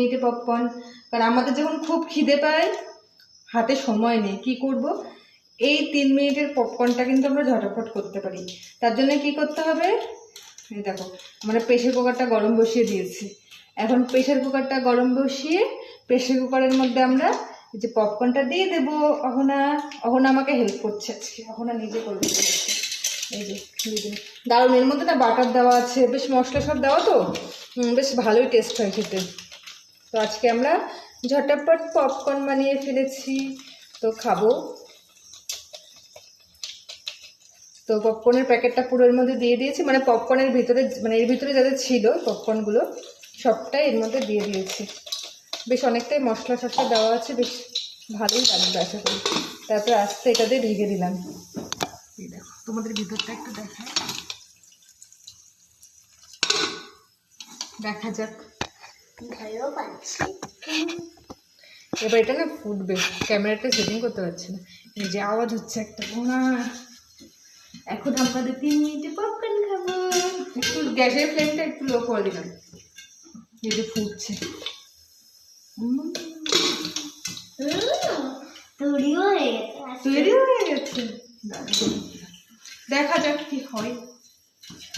মিনিটে পপকর্ন কারণ আমাদের যখন খুব খিদে পায়, হাতে সময় নেই, কি করব? এই তিন মিনিটের পপকর্নটা কিন্তু আমরা ঝটাফট করতে পারি। তার জন্য কি করতে হবে? এই দেখো, আমরা প্রেশার কুকারটা গরম বসিয়ে দিয়েছি। এখন প্রেশার কুকারটা গরম বসিয়ে প্রেশার কুকারের মধ্যে আমরা যে পপকর্নটা দিয়ে দেবো। অহনা অহনা আমাকে হেল্প করছে আজকে। অহনা নিজে করবে। এই যে দারুণ। এর মধ্যে না বাটার দেওয়া আছে। বেশ মশলা সব দেওয়া তো? বেশ ভালোই টেস্ট হয় খেতে। তো আজকে আমরা ঝটাপট পপকর্ন বানিয়ে ফেলেছি। তো খাব। তো পপকর্নের প্যাকেটটা পুরো এর মধ্যে দিয়ে দিয়েছি। মানে পপকর্নের ভিতরে মানে এর ভিতরে যাদের ছিল পপকর্নগুলো সবটাই এর মধ্যে দিয়ে দিয়েছি। বেশ অনেকটাই মশলা টশলা দেওয়া আছে, বেশ ভালোই লাগবে আশা করি। তারপরে আস্তে এটা দিয়ে ঢেকে দিলাম। এই দেখো, তোমাদের ভিতরটা একটু দেখা দেখা যাক। ভয়ও পাচ্ছি এবার এটা না ফুটবে। ক্যামেরাটা সেটিং করতে পারছি না। এই যে আওয়াজ হচ্ছে একটা ঘোড়া এখন আপনাদের তিন মিনিটে পপকর্ন খাব। একটু গ্যাসের ফ্লেমটা একটু লো করে দিলাম। এই যে ফুটছে। তৈরি হয়ে গেছে। দেখা যাক কি হয়।